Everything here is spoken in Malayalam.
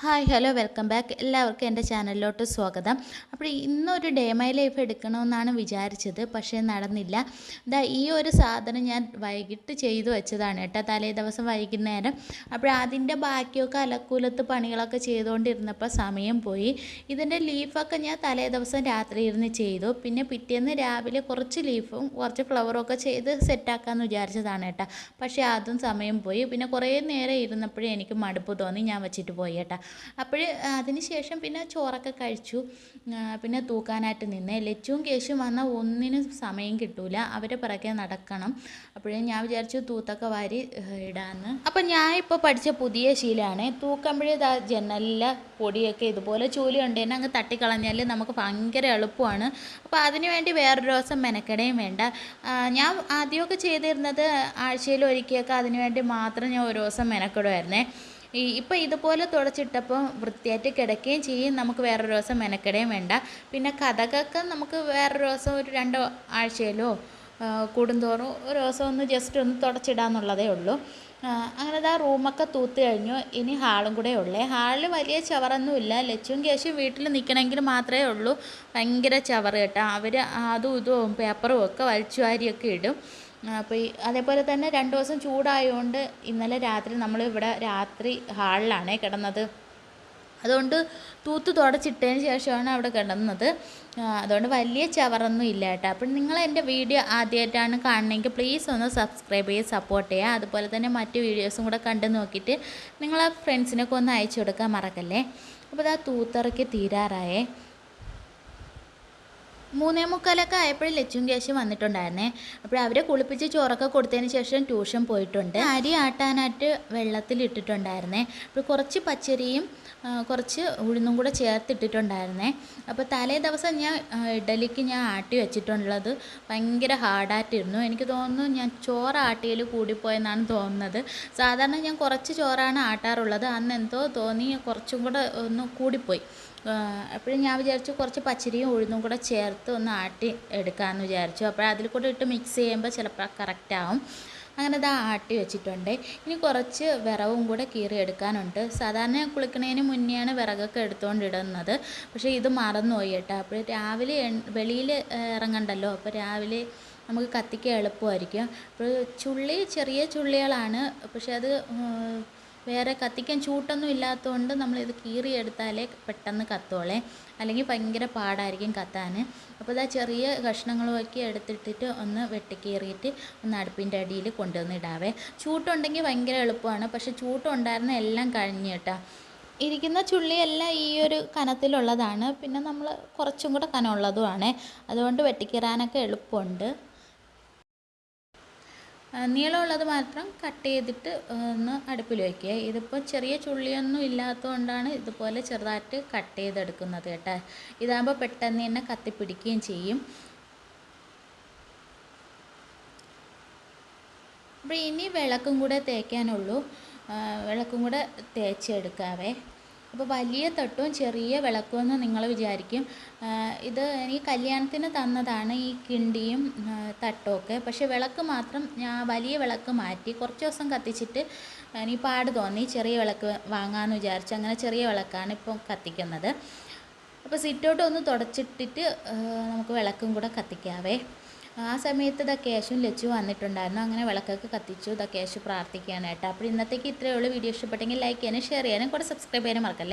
ഹായ് ഹലോ വെൽക്കം ബാക്ക് എല്ലാവർക്കും എന്റെ ചാനലിലോട്ട് സ്വാഗതം. അപ്പോൾ ഇന്നൊരു ഡേ മൈ ലൈഫ് എടുക്കണമെന്നാണ് വിചാരിച്ചത് പക്ഷേ നടന്നില്ല. ഇതാ ഈ ഒരു സാധനം ഞാൻ വൈകിട്ട് ചെയ്തു വെച്ചതാണ് കേട്ടോ തലേ ദിവസം വൈകുന്നേരം. അപ്പോൾ അതിന്റെ ബാക്കിയൊക്കെ അലക്കൂലത്ത് പണികളൊക്കെ ചെയ്തുകൊണ്ടിരുന്നപ്പോൾ സമയം പോയി. ഇതിന്റെ ലീഫൊക്കെ ഞാൻ തലേ ദിവസം രാത്രി ഇരുന്ന് ചെയ്തു. പിന്നെ പിറ്റേന്ന് രാവിലെ കുറച്ച് ലീഫും കുറച്ച് ഫ്ലവറും ഒക്കെ ചെയ്ത് സെറ്റാക്കാമെന്ന് വിചാരിച്ചതാണ് കേട്ടോ. പക്ഷേ അതും സമയം പോയി. പിന്നെ കുറേ നേരം ഇരുന്നപ്പോഴേ എനിക്ക് മടുപ്പ് തോന്നി ഞാൻ വെച്ചിട്ട് പോയി കേട്ടോ. അപ്പോൾ അതിന് ശേഷം പിന്നെ ചോറൊക്കെ കഴിച്ചു. പിന്നെ തൂക്കാനായിട്ട് നിന്ന്. ലച്ചുവും കേശും വന്നാൽ ഒന്നിനും സമയം കിട്ടൂല. അവരെ പിറകെ നടക്കണം. അപ്പോഴേ ഞാൻ വിചാരിച്ചു തൂത്തൊക്കെ വാരി ഇടാമെന്ന് അപ്പം ഞാൻ ഇപ്പോൾ പഠിച്ച പുതിയ ശീലമാണ് തൂക്കുമ്പോഴേ ജനലിലെ പൊടിയൊക്കെ ഇതുപോലെ ചൂലി ഉണ്ടെങ്കിൽ അങ്ങ് തട്ടിക്കളഞ്ഞാൽ നമുക്ക് ഭയങ്കര എളുപ്പമാണ്. അപ്പോൾ അതിന് വേണ്ടി വേറൊരു ദിവസം മെനക്കെടയും വേണ്ട. ഞാൻ ആദ്യമൊക്കെ ചെയ്തിരുന്നത് ആഴ്ചയിൽ ഒരിക്കലൊക്കെ അതിന് വേണ്ടി മാത്രം ഞാൻ ഒരു ദിവസം മെനക്കെടുമായിരുന്നേ ഈ ഇപ്പം ഇതുപോലെ തുടച്ചിട്ടപ്പോൾ വൃത്തിയായിട്ട് കിടക്കുകയും ചെയ്യും. നമുക്ക് വേറൊരു ദിവസം മെനക്കെടുകയും വേണ്ട. പിന്നെ കഥകൊക്കെ നമുക്ക് വേറൊരു ദിവസം ഒരു രണ്ടോ ആഴ്ചയിലോ കൂടുന്തോറും ഒരു ദിവസം ഒന്ന് ജസ്റ്റ് ഒന്ന് തുടച്ചിടാന്നുള്ളതേ ഉള്ളൂ. അങ്ങനെ ആ റൂമൊക്കെ തൂത്ത് കഴിഞ്ഞു. ഇനി ഹാളും കൂടെ ഉള്ളേ. ഹാളിൽ വലിയ ചവറൊന്നുമില്ല. ലച്ചും കേശും വീട്ടിൽ നിൽക്കണമെങ്കിൽ മാത്രമേ ഉള്ളൂ. ഭയങ്കര ചവറ് കേട്ടോ. അവർ അതും ഇതും പേപ്പറും ഒക്കെ വലിച്ചു വാരിയൊക്കെ ഇടും. അപ്പോൾ അതേപോലെ തന്നെ രണ്ട് ദിവസം ചൂടായതുകൊണ്ട് ഇന്നലെ രാത്രി നമ്മൾ ഇവിടെ രാത്രി ഹാളിലാണേ കിടന്നത്. അതുകൊണ്ട് തൂത്ത് തുടച്ചിട്ടതിന് ശേഷമാണ് അവിടെ കിടന്നത്. അതുകൊണ്ട് വലിയ ചവറൊന്നും ഇല്ല കേട്ടോ. അപ്പം നിങ്ങൾ എന്റെ വീഡിയോ ആദ്യമായിട്ടാണ് കാണണമെങ്കിൽ പ്ലീസ് ഒന്ന് സബ്സ്ക്രൈബ് ചെയ്ത് സപ്പോർട്ട് ചെയ്യുക. അതുപോലെ തന്നെ മറ്റ് വീഡിയോസും കൂടെ കണ്ട് നോക്കിയിട്ട് നിങ്ങളെ ഫ്രണ്ട്സിനൊക്കെ ഒന്ന് അയച്ചു കൊടുക്കാൻ മറക്കല്ലേ? അപ്പോൾ ഇതാ തൂത്തിറക്കി തീരാറായേ. മൂന്നേ മുക്കാലൊക്കെ ആയപ്പോഴും ലച്ചും കേശും വന്നിട്ടുണ്ടായിരുന്നേ. അപ്പോൾ അവരെ കുളിപ്പിച്ച് ചോറൊക്കെ കൊടുത്തതിന് ശേഷം ട്യൂഷൻ പോയിട്ടുണ്ട്. അരി ആട്ടാനായിട്ട് വെള്ളത്തിൽ ഇട്ടിട്ടുണ്ടായിരുന്നേ അപ്പോൾ കുറച്ച് പച്ചരിയും കുറച്ച് ഉഴുന്നും കൂടെ ചേർത്തിട്ടിട്ടുണ്ടായിരുന്നേ. അപ്പോൾ തലേ ദിവസം ഞാൻ ഇഡലിക്ക് ഞാൻ ആട്ടി വെച്ചിട്ടുള്ളത് ഭയങ്കര ഹാർഡായിട്ടിരുന്നു. എനിക്ക് തോന്നുന്നു ഞാൻ ചോറ് ആട്ടിയിൽ കൂടിപ്പോയെന്നാണ് തോന്നുന്നത്. സാധാരണ ഞാൻ കുറച്ച് ചോറാണ് ആട്ടാറുള്ളത്. അന്ന് എന്തോ തോന്നി കുറച്ചും കൂടെ ഒന്ന് കൂടിപ്പോയി. അപ്പോഴും ഞാൻ വിചാരിച്ചു കുറച്ച് പച്ചരിയും ഉഴുന്നും കൂടെ ചേർത്ത് ഒന്ന് ആട്ടി എടുക്കാമെന്ന് വിചാരിച്ചു. അപ്പോൾ അതിൽ കൂടെ ഇട്ട് മിക്സ് ചെയ്യുമ്പോൾ ചിലപ്പോൾ കറക്റ്റ് ആവും. അങ്ങനെ ഇതാ ആട്ടി വെച്ചിട്ടുണ്ട്. ഇനി കുറച്ച് വിറവും കൂടെ കീറി എടുക്കാനുണ്ട്. സാധാരണ കുളിക്കുന്നതിന് മുന്നെയാണ് വിറകൊക്കെ എടുത്തുകൊണ്ടിടുന്നത് പക്ഷേ ഇത് മറന്നുപോയി കേട്ടോ. അപ്പോൾ രാവിലെ വെളിയിൽ ഇറങ്ങണ്ടല്ലോ. അപ്പോൾ രാവിലെ നമുക്ക് കത്തിക്കാൻ എളുപ്പമായിരിക്കും. അപ്പോൾ ചുള്ളി ചെറിയ ചുള്ളികളാണ്. പക്ഷേ അത് വേറെ കത്തിക്കാൻ ചൂട്ടൊന്നും ഇല്ലാത്തതുകൊണ്ട് നമ്മളിത് കീറിയെടുത്താലേ പെട്ടെന്ന് കത്തോളേ. അല്ലെങ്കിൽ ഭയങ്കര പാടായിരിക്കും കത്താൻ. അപ്പോൾ ഇതാ ചെറിയ കഷ്ണങ്ങളുമൊക്കെ എടുത്തിട്ടിട്ട് ഒന്ന് വെട്ടിക്കീറിയിട്ട് ഒന്ന് അടുപ്പിന്റെ അടിയിൽ കൊണ്ടുവന്നിടാവേ ചൂട്ടുണ്ടെങ്കിൽ ഭയങ്കര എളുപ്പമാണ്. പക്ഷേ ചൂട്ടുണ്ടായിരുന്ന എല്ലാം കഴിഞ്ഞ് കേട്ടോ. ഇരിക്കുന്ന ചുള്ളിയെല്ലാം ഈ ഒരു കനത്തിലുള്ളതാണ്. പിന്നെ നമ്മൾ കുറച്ചും കൂടെ കനമുള്ളതുമാണ് അതുകൊണ്ട് വെട്ടിക്കീറാനൊക്കെ എളുപ്പമുണ്ട്. നീളമുള്ളത് മാത്രം കട്ട് ചെയ്തിട്ട് ഒന്ന് അടുപ്പിൽ വയ്ക്കുക ഇതിപ്പോൾ ചെറിയ ചുള്ളിയൊന്നും ഇല്ലാത്തതുകൊണ്ടാണ് ഇതുപോലെ ചെറുതായിട്ട് കട്ട് ചെയ്തെടുക്കുന്നത് കേട്ടോ. ഇതാകുമ്പോൾ പെട്ടെന്ന് തന്നെ കത്തിപ്പിടിക്കുകയും ചെയ്യും. അപ്പോൾ ഇനി വിളക്കും കൂടെ തേക്കാനുള്ളൂ. വിളക്കും കൂടെ തേച്ചെടുക്കാവേ. അപ്പോൾ വലിയ തട്ടും ചെറിയ വിളക്കും എന്ന് നിങ്ങൾ വിചാരിക്കും. ഇത് എനിക്ക് കല്യാണത്തിന് തന്നതാണ് ഈ കിണ്ടിയും തട്ടുമൊക്കെ പക്ഷെ വിളക്ക് മാത്രം ഞാൻ വലിയ വിളക്ക് മാറ്റി കുറച്ച് ദിവസം കത്തിച്ചിട്ട് ഇനി പാട് തോന്നി ചെറിയ വിളക്ക് വാങ്ങാമെന്ന് വിചാരിച്ചു അങ്ങനെ ചെറിയ വിളക്കാണ് ഇപ്പോൾ കത്തിക്കുന്നത്. അപ്പോൾ സിറ്റൗട്ട് ഒന്ന് തുടച്ചിട്ടിട്ട് നമുക്ക് വിളക്കും കൂടെ കത്തിക്കാവേ. ആ സമയത്ത് ദ കേശും ലച്ചു വന്നിട്ടുണ്ടായിരുന്നു. അങ്ങനെ വിളക്കൊക്കെ കത്തിച്ചു. ദ കേശു പ്രാർത്ഥിക്കാനായിട്ട് അപ്പോൾ ഇന്നത്തേക്ക് ഇത്രയേ ഉള്ളൂ. വീഡിയോ ഇഷ്ടപ്പെട്ടെങ്കിൽ ലൈക്ക് ചെയ്യാനും ഷെയർ ചെയ്യാനും കൂടെ സബ്സ്ക്രൈബ് ചെയ്യാനും മറക്കല്ലേ?